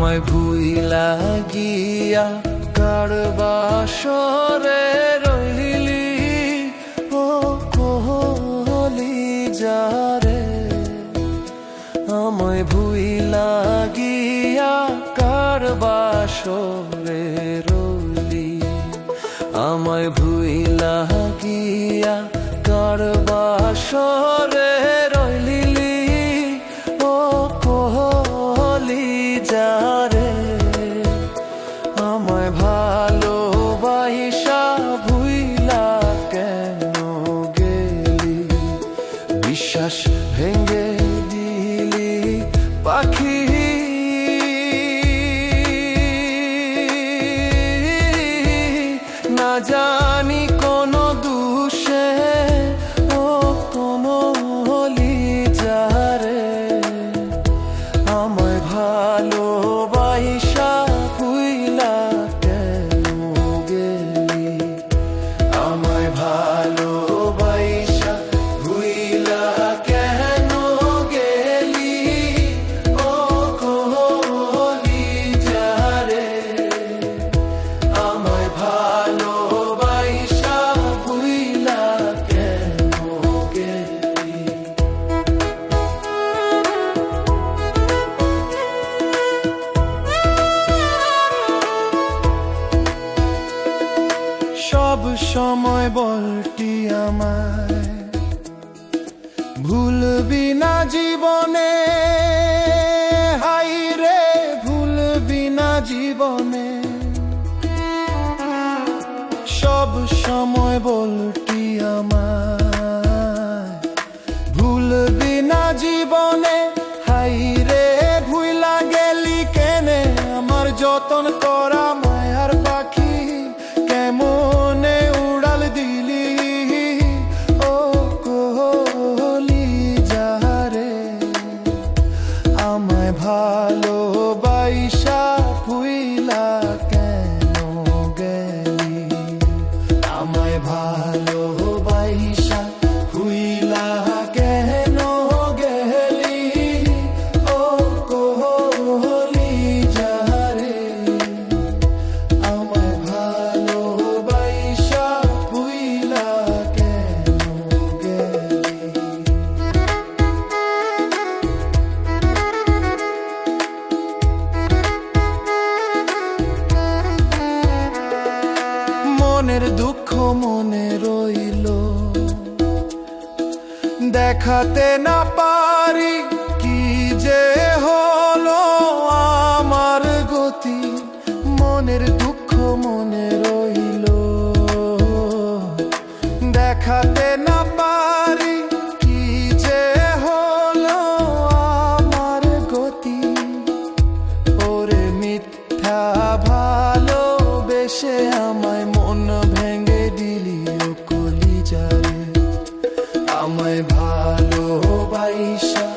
আমায় ভুইলা গিয়া কারবাসরে রইলি? ও কোহলি যারে? আমায় ভুইলা গিয়া কারবাসরে রইলি? আমায় ভুইলা গিয়া কারবাসরে যারে সময় বলটি আমায়। ভুলবি না জীবনে, হাই রে, ভুলবি না জীবনে। সব সময় বলটি আমায়। ভুলবি না জীবনে ভালোবাসা ভুইলা মনের দুঃখ মনে রইল। দেখাতে না পারি দিলি আমায় ভালো ভালোবাইস